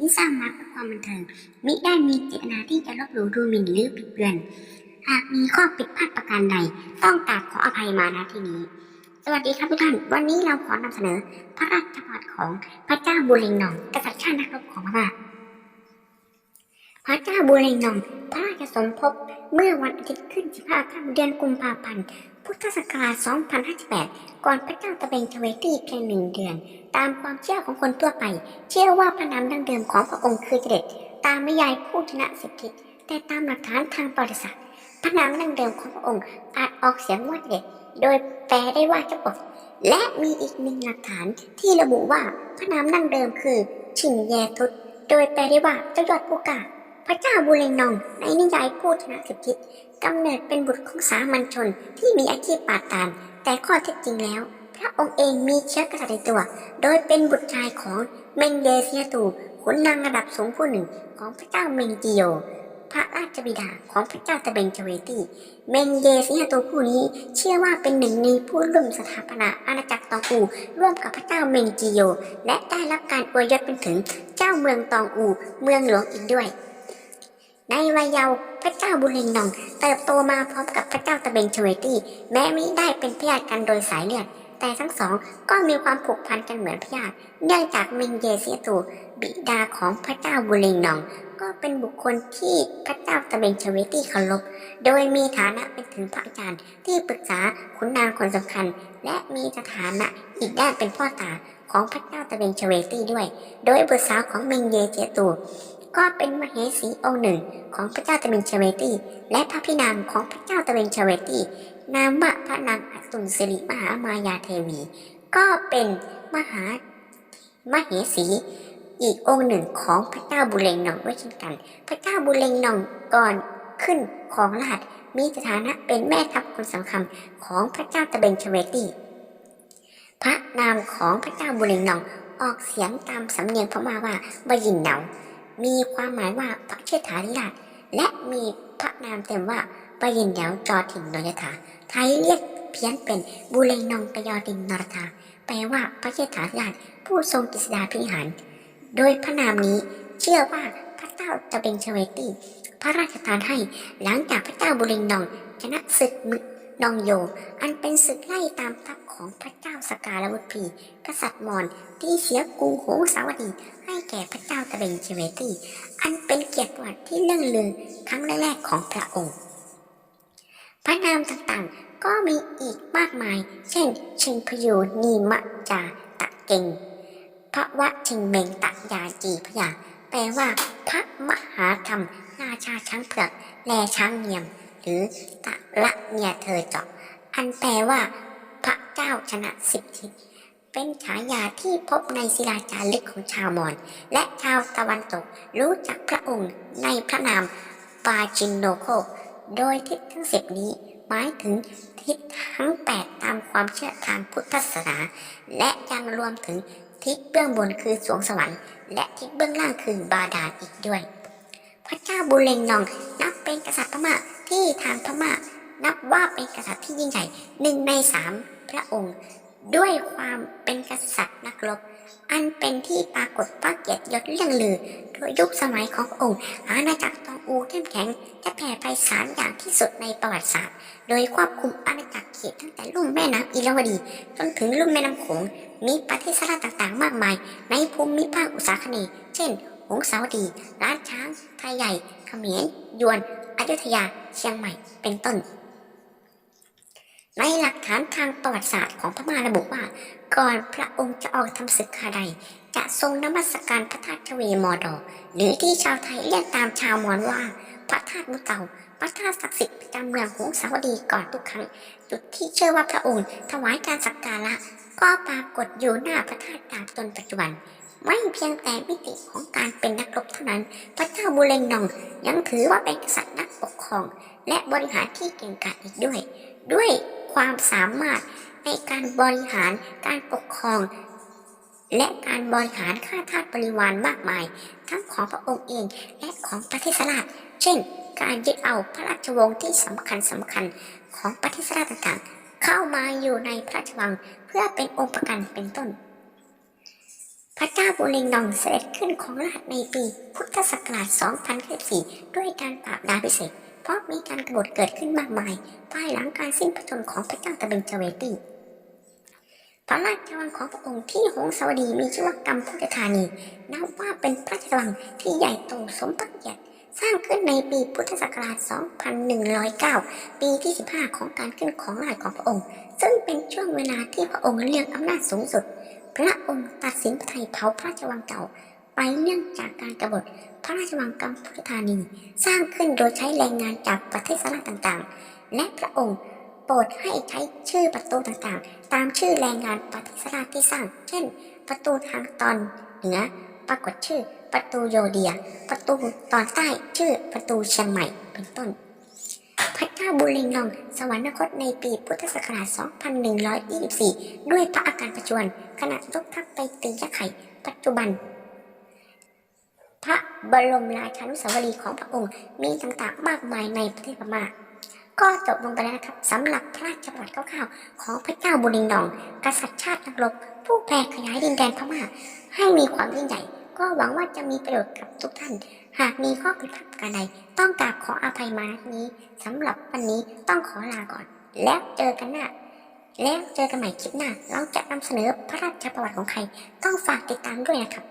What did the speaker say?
ที่สร้างมาเพื่อความบันเทิงมิได้มีเจตนาที่จะลบหลู่ดูหมิ่นหรือปิดเบือน หากมีข้อผิดพลาดประการใด ต้องกราบขออภัยมาณที่นี้ สวัสดีครับทุกท่าน วันนี้เราขอนำเสนอ พระราชประวัติของพระเจ้าบุเรงนองกษัตริย์ชาตินักรบของพม่า พระเจ้าบูเรงนอง พระราชสมภพเมื่อวันอาทิตย์ขึ้น 15ค่ำเดือนกุมภาพันธ์ พุทธศักราช 2058 ก่อนพระเจ้าตะเบงชเวตี้เพียงหนึ่งเดือน ตามความเชื่อของคนทั่วไป เชื่อว่าพระนามดั้งเดิมของพระองค์คือเจเด็ดตามนิยายผู้ชนะสิทธิ แต่ตามหลักฐานทางประวัติศาสตร์พระนามดั้งเดิมของพระองค์อาจออกเสียงว่าเจเด็ดโดยแปลได้ว่าเจ้าบทและมีอีกหนึ่งหลักฐานที่ระบุว่าพระนามดั้งเดิมคือชิงแยทุตโดยแปลได้ว่าเจ้ายอดผู้กล้า ระเจ้าบูเรนองในนิยายผู้ชนะสิทธิตกำเนิดเป็นบุตรของสามัญชนที่มีอาชีพปาดตานแต่ข้อเท็จจริงแล้ว พระองค์เองมีเชื้อกษัตริย์ในตัว โดยเป็นบุตรชายของเมงเดเซียตูขุนนางระดับสูงผู้หนึ่งของพระเจ้าเมงจิโยพระราชบิดาของพระเจ้าตะเบงชเวตีเมงเดเซียตูผู้นี้เชื่อว่าเป็นหนึ่งในผู้ร่วมสถาปนาอาณาจักรตองอูร่วมกับพระเจ้าเมงจิโย และได้รับการอวยยศเป็นถึงเจ้าเมืองตองอู เมืองหลวงอีกด้วย ในวัยเยาว์พระเจ้าบุเรงนอง เติบโตมาพร้อมกับพระเจ้าตะเบงชเวตี้แม้มิได้เป็นพญาติกันโดยสายเลือดแต่ทั้งสองก็มีความผูกพันกันเหมือนพญาติเนื่องจากมิงเยเซียตูบิดาของพระเจ้าบุเรงนอง ก็เป็นบุคคลที่พระเจ้าตะเบงชเวตี้เคารพโดยมีฐานะเป็นถึงพระอาจารย์ที่ปรึกษาขุนนางคนสำคัญ และมีสถานะอีกด้านเป็นพ่อตาของพระเจ้าตะเบงชเวตี้ด้วย โดยบุตรสาวของมิงเยเซียตู ก็เป็นมเหสีองค์หนึ่งของพระเจ้าตะเบงชเวตีและพระพินามของพระเจ้าตะเบงชเวตีนามว่าพระนางอสุนสิริมหามายาเทวี ก็เป็นมหามเหสีอีกองค์หนึ่งของพระเจ้าบุเรงนองด้วยเช่นกัน พระเจ้าบุเรงนองก่อนขึ้นของราชมีสถานะเป็นแม่ทัพคนสำคัญของพระเจ้าตะเบงชเวตีพระนามของพระเจ้าบุเรงนองออกเสียงตามสำเนียงพม่าว่าบยินเนา มีความหมายว่าพระเชษฐาธิราชและมีพระนามเต็มว่าปยินเหยาจอถิ่นนยถาไทยเรียกเพี้ยนเป็นบูเรงนองกยอดินนรธาแปลว่าพระเชษฐาธิราชผู้ทรงกฤษดาพิหาร โดยพระนามนี้เชื่อว่าพระเจ้าจะเป็นชเวตีพระราชทานให้หลังจากพระเจ้าบุเรงนองชนะศึกมึก นองโย อันเป็นศึกไล่ตามทัพของพระเจ้าสกาลวุธีกษัตริย์มอญที่เสียกรุงโหงสาวดี ให้แก่พระเจ้าตะเบงเชเวตีอันเป็นเกียรติวัติที่เลื่องลือครั้งแรกของพระองค์ พระนามต่างๆก็มีอีกมากมาย เช่น ชิงพยูนีมะจาตะเกงพระวะชิงเมงตะยาจีพยาแปลว่าพระมหาธรรมราชาช้างเผือกแลช้างเนียม หรือตะละเนียเธอเจาะอันแปลว่า พระเจ้าชนะสิบทิศเป็นฉายาที่พบในศิลาจารึกของชาวมอญและชาวตะวันตกรู้จักพระองค์ในพระนามปาจินโนโค โดยทิศทั้งสิบนี้หมายถึงทิศทั้งแปดตามความเชื่อทางพุทธศาสนา และยังรวมถึงทิศเบื้องบนคือสวงสวรรค์ และทิศเบื้องล่างคือบาดาลอีกด้วย พระเจ้าบุเรงนองนับเป็นกษัตริย์พม่า ที่ทางพม่านับว่าเป็นกษัตริย์ที่ยิ่งใหญ่หนึ่งในสามพระองค์ ด้วยความเป็นกษัตริย์นักรบ อันเป็นที่ปรากฏพระเกียรติยศเรื่องลือ โดยยุคสมัยขององค์ อาณาจักรตองอูเข้มแข็งและแผ่ไพศาลอย่างที่สุดในประวัติศาสตร์ โดยควบคุมอาณาจักรเขตตั้งแต่ลุ่มแม่น้ำอิราวดี จนถึงลุ่มแม่น้ำโขง มีประเทศสลาต่างๆ มากมาย ในภูมิภาคอุตสาคเนย์เช่น หงสาวดีล้านช้างไทยใหญ่เขมรยวน อยุธยาเชียงใหม่เป็นต้น ในหลักฐานทางประวัติศาสตร์ของพม่าระบุว่า ก่อนพระองค์จะออกทำศึกคาใด จะทรงนมัสการพระธาตุชเวมอดอหรือที่ชาวไทยเรียกตามชาวมอญว่า พระธาตุมุเตาพระธาตุศักดิ์สิทธิ์ประจำเมืองหงสาวดีก่อนทุกครั้ง จุดที่เชื่อว่าพระองค์ถวายการสักการะก็ปรากฏอยู่หน้าพระธาตุดาบจนปัจจุบัน ไม่เพียงแต่มิติของการเป็นนักรบเท่านั้น พระเจ้าบูเรงนองยังถือว่าเป็นกษัตริย์นักปกครอง และบริหารที่เก่งกาจอีกด้วย ด้วยความสามารถในการบริหารการปกครอง และการบริหารข้าทาสบริวารมากมาย ทั้งของพระองค์เองและของประเทศราชเช่น การยึดเอาพระราชวงศ์ที่สำคัญสำคัญของประเทศราชต่างๆ เข้ามาอยู่ในพระราชวังเพื่อเป็นองค์ประกันเป็นต้น พระเจ้าบุเรงนองเสด็จขึ้นของราชในปี พุทธศักราช 2014 ด้วยการปราบดาพิเศษ เพราะมีการกบฏเกิดขึ้นมากมาย ภายหลังการสิ้นพระชนม์ของพระเจ้าตะเบนเจเวตีพระราชวังของพระองค์ที่หงสาวดีมีชื่อว่ากัมพูชธานีนับว่าเป็นพระราชวังที่ใหญ่โตสมพระเกียรติสร้างขึ้นในปีพุทธศักราช 2109 ปีที่ 15 ของการขึ้นของราชของพระองค์ ซึ่งเป็นช่วงเวลาที่พระองค์เลือกอำนาจสูงสุด พระองค์ตัดสินไทยเผาพระราชวังเก่า ไปเนื่องจากการกบฏพระราชวังกัมพูชธานี สร้างขึ้นโดยใช้แรงงานจากประเทศสลาต่างๆ และพระองค์โปรดให้ใช้ชื่อประตูต่างๆ ตามชื่อแรงงานประเทศสลาที่สร้าง เช่น ประตูทางตอนเหนือปรากฏชื่อประตูโยเดีย ประตูตอนใต้ชื่อประตูเชียงใหม่เป็นต้น พระเจ้าบุเรงนอง สวรรคตในปีพุทธศักราช 2124 ด้วยพระอาการประชวรขณะยกทัพไปตียะไข่ปัจจุบัน พระบรมราชานุสาวรีย์ของพระองค์มีต่างๆมากมายในประเทศพม่าก็จบลงไปแล้วนะครับสำหรับพระราชประวัติคร่าวๆของพระเจ้าบุเรงนอง กษัตริย์ชาตินักรบผู้แผ่ขยายดินแดนพม่าให้มีความยิ่งใหญ่ ก็หวังว่าจะมีประโยชน์กับทุกท่าน หากมีข้อผิดพลาดประการใดต้องกราบขออภัยมาณที่นี้สำหรับวันนี้ต้องขอลาก่อน แล้วเจอกันหน้าแล้วเจอกันใหม่คลิปหน้า เราจะนำเสนอพระราชประวัติของใคร ต้องฝากติดตามด้วยนะครับ